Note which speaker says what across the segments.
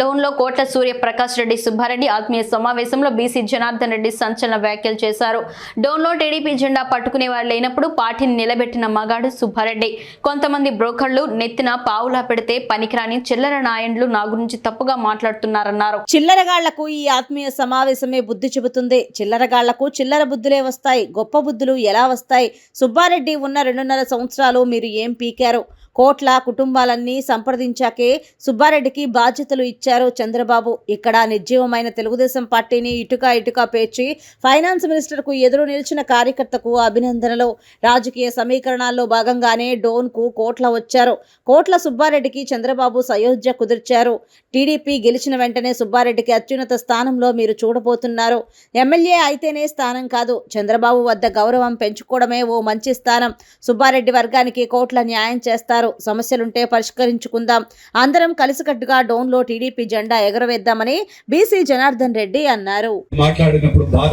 Speaker 1: డోన్లో కోట్ల సూర్య ప్రకాష్ రెడ్డి సుబ్బారెడ్డి ఆత్మీయ సమావేశంలో బీసీ జనార్దన్ రెడ్డి సంచలన వ్యాఖ్యలు చేశారు. డోన్లో టీడీపీ జెండా పట్టుకునే వారు లేనప్పుడు పార్టీని నిలబెట్టిన మగాడు సుబ్బారెడ్డి. కొంతమంది బ్రోకర్లు నెత్తిన పావులా పెడితే పనికిరాని చిల్లర నాయండ్లు నా గురించి తప్పుగా మాట్లాడుతున్నారన్నారు.
Speaker 2: చిల్లరగాళ్ళకు ఈ ఆత్మీయ సమావేశమే బుద్ధి చెబుతుంది. చిల్లరగాళ్ళకు చిల్లర బుద్ధులే వస్తాయి. గొప్ప బుద్ధులు ఎలా వస్తాయి? సుబ్బారెడ్డి ఉన్న రెండున్నర సంవత్సరాలు మీరు ఏం పీకారు? కోట్ల కుటుంబాలన్నీ సంప్రదించాకే సుబ్బారెడ్డికి బాధ్యతలు ఇచ్చారు చంద్రబాబు. ఇక్కడ నిర్జీవమైన తెలుగుదేశం పార్టీని ఇటుక ఇటుక పేర్చి ఫైనాన్స్ మినిస్టర్కు ఎదురు నిలిచిన కార్యకర్తకు అభినందనలు. రాజకీయ సమీకరణాల్లో భాగంగానే డోన్కు కోట్ల వచ్చారు. కోట్ల సుబ్బారెడ్డికి చంద్రబాబు సయోధ్య కుదిర్చారు. టీడీపీ గెలిచిన వెంటనే సుబ్బారెడ్డికి అత్యున్నత స్థానంలో మీరు చూడబోతున్నారు. ఎమ్మెల్యే అయితేనే స్థానం కాదు. చంద్రబాబు వద్ద గౌరవం పెంచుకోవడమే ఓ మంచి స్థానం. సుబ్బారెడ్డి వర్గానికి కోట్ల న్యాయం చేస్తారు. అన్నారు సమస్యలుంటే పరిష్కరించుకుందాం. అందరం కలిసికట్టుగా డోన్లో టీడీపీ జెండా ఎగరవేద్దామని బీసీ జనార్దన్ రెడ్డి అన్నారు.
Speaker 3: మాట్లాడినప్పుడు బాధ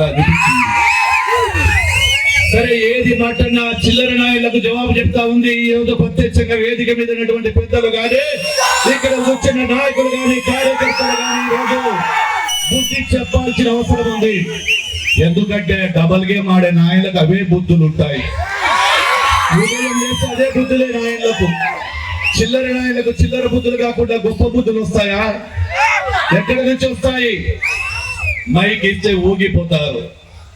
Speaker 3: సరే ఏది మాట్లాడినా చిల్లర నాయకులకు జవాబు చెప్తా ఉంది. ఈ రోజు ప్రత్యక్షంగా వేదిక మీద ఉన్నటువంటి పెద్దలు కానీ ఇక్కడ కూర్చున్న నాయకులు కానీ కార్యకర్తలు కానీ ఈరోజు బుద్ధి చెప్పాల్సిన అవసరం ఉంది. ఎందుకంటే డబల్ గేమ్ ఆడే నాయకులకు అవే బుద్ధులు ఉంటాయి అదే బుద్ధులే నాయకులకు చిల్లర నాయనకు చిల్లర బుద్ధులు కాకుండా గొప్ప బుద్ధులు వస్తాయా? ఎక్కడి నుంచి వస్తాయి? మైక్ ఇస్తే ఊగిపోతారు.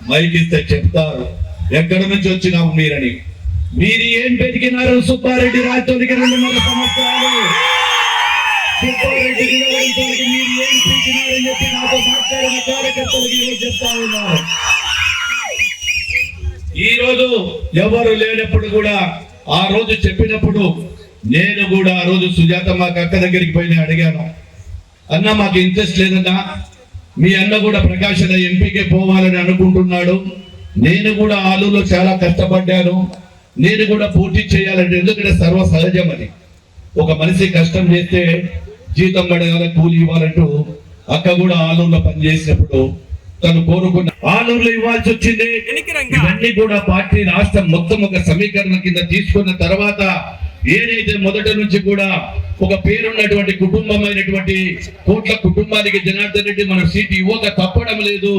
Speaker 3: మైక్ ఇస్తే చెప్తారు. ఎక్కడి నుంచి వచ్చినాము మీరని? మీరు ఏం పెరిగినారు? సుబ్బారెడ్డి రాజ్యానికి రెండున్నర సంవత్సరాలు. సుబ్బారెడ్డి మీరు ఏం పెరిగినారని చెప్పి నాతో మాట్లాడిన కార్యకర్తలకు ఈరోజు చెప్తా ఉన్నారు ఈ రోజు ఎవరు లేనప్పుడు కూడా ఆ రోజు చెప్పినప్పుడు నేను కూడా ఆ రోజు సుజాత మాకు అక్క దగ్గరికి పోయిన అడిగాను అన్న మాకు ఇంట్రెస్ట్ లేదన్నా. మీ అన్న కూడా ప్రకాశన ఎంపీకే పోవాలని అనుకుంటున్నాడు. నేను కూడా ఆలూలో చాలా కష్టపడ్డాను. నేను కూడా పోటీ చేయాలంటే ఎందుకంటే సర్వ సహజం అని ఒక మనిషి కష్టం చేస్తే జీతం పడగాల కూలి ఇవ్వాలంటూ అక్క కూడా ఆలూరులో పనిచేసినప్పుడు తను కోరుకున్న ఆలూరులో ఇవ్వాల్సి వచ్చింది. ఇవన్నీ కూడా పార్టీ రాష్ట్రం మొత్తం ఒక సమీకరణ కింద తీసుకున్న తర్వాత ఏదైతే మొదట నుంచి కూడా ఒక పేరున్నటువంటి కుటుంబమైనటువంటి కోట్ల కుటుంబానికి జనార్దన్ రెడ్డి మన సీటు ఇవ్వక తప్పడం లేదు.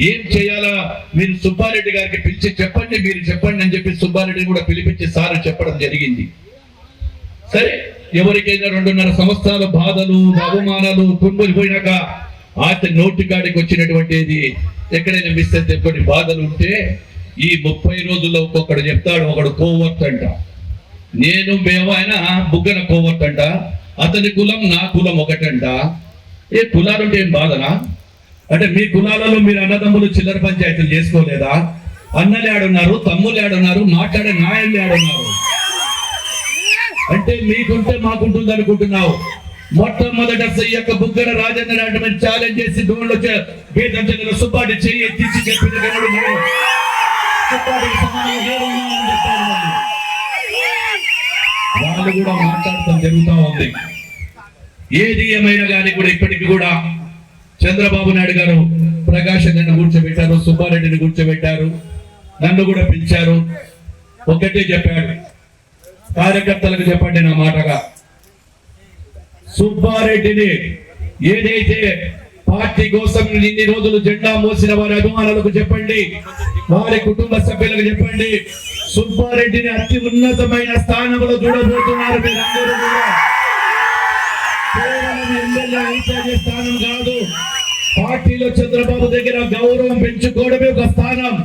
Speaker 3: ఏం చేయాలా? మీరు సుబ్బారెడ్డి గారికి పిలిచి చెప్పండి మీరు చెప్పండి అని చెప్పి సుబ్బారెడ్డిని కూడా పిలిపించి సార్ చెప్పడం జరిగింది. సరే ఎవరికైనా రెండున్నర సంవత్సరాల బాధలు అవమానాలు తుమ్ములు పోయినాక ఆత నోటి కాడికి వచ్చినటువంటిది ఎక్కడైనా మిస్ అయితే కొన్ని బాధలు ఉంటే ఈ ముప్పై రోజుల్లో ఒక్కొక్కడు చెప్తాడు ఒకడు కోవర్ట్ అంట. నేను మేము ఆయన బుగ్గన కోవర్ట్ అంట. అతని కులం నా కులం ఒకటంట. ఏ కులాలు అంటే ఏం బాధనా? అంటే మీ కులాలలో మీరు అన్నదమ్ములు చిల్లర పంచాయతీలు చేసుకోలేదా? అన్నలు ఆడున్నారు తమ్ములు ఆడున్నారు మాట్లాడే నాయలు ఆడున్నారు. అంటే మీకుంటే మాకుంటుంది అనుకుంటున్నావు మొట్టమొదట సయ్యక బుగ్గర బుగ్గన రాజేంద్ర నాటమని ఛాలెంజ్ చేసి డోన్లో గీతంచంద్ర సుబ్బాటి చెయ్యి ఎత్తించి చెప్పిన వాళ్ళు. వాళ్ళు కూడా మాట్లాడటం జరుగుతూ ఉంది. ఏది ఏమైనా కానీ కూడా ఇప్పటికి కూడా చంద్రబాబు నాయుడు గారు ప్రకాశ్ నన్ను కూర్చోబెట్టారు సుబ్బారెడ్డిని కూర్చోబెట్టారు నన్ను కూడా పిలిచారు. ఒకటే చెప్పాడు. కార్యకర్తలకు చెప్పండి నా మాటగా. సుబ్బారెడ్డిని ఏదైతే పార్టీ కోసం ఇన్ని రోజులు జెండా మోసిన వారి అభిమానులకు చెప్పండి వారి కుటుంబ సభ్యులకు చెప్పండి సుబ్బారెడ్డిని అతి ఉన్నతమైన స్థానంలో చూడబోతున్నారు మీరందరూ కూడా. కేవలం ఎమ్మెల్యే అయితే స్థానం కాదు పార్టీలో చంద్రబాబు దగ్గర గౌరవం పెంచుకోవడమే ఒక స్థానం.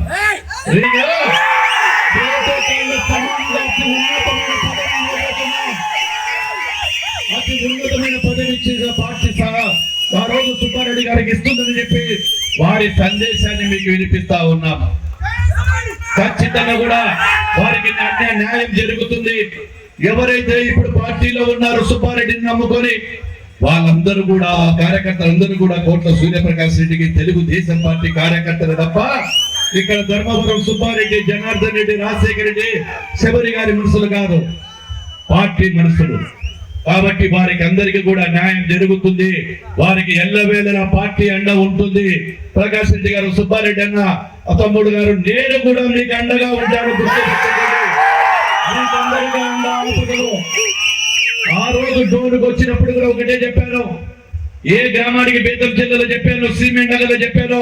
Speaker 3: సుబ్బారెడ్డి గారికి ఇస్తుందని చెప్పి వారి సందేశాన్ని మీకు వినిపిస్తా ఉన్నాం. ఖచ్చితంగా కూడా వారికి న్యాయం జరుగుతుంది. ఎవరైతే ఇప్పుడు పార్టీలో ఉన్నారో సుబ్బారెడ్డిని నమ్ముకొని వాళ్ళందరూ కూడా కార్యకర్తలందరూ కూడా కోట్ల సూర్యప్రకాష్ రెడ్డికి తెలుగుదేశం పార్టీ కార్యకర్తలు తప్ప ఇక్కడ ధర్మపురం సుబ్బారెడ్డి జనార్దన్ రెడ్డి రాజశేఖర రెడ్డి శబరి గారి మనుషులు కాదు. పార్టీ మనుషులు కాబట్టి వారికి అందరికీ కూడా న్యాయం జరుగుతుంది. వారికి ఎల్లవేళలా పార్టీ అండ ఉంటుంది. ప్రకాష్ రెడ్డి గారు సుబ్బారెడ్డి అన్న తమ్ముడు గారు నేను కూడా మీకు అండగా ఉంటాను. ఆ రోజు డోరుకు వచ్చినప్పుడు కూడా ఒకటే చెప్పాను. ఏ గ్రామానికి బేతం చెల్లెలో చెప్పాను సిమెంట్ నగర్లో చెప్పాను.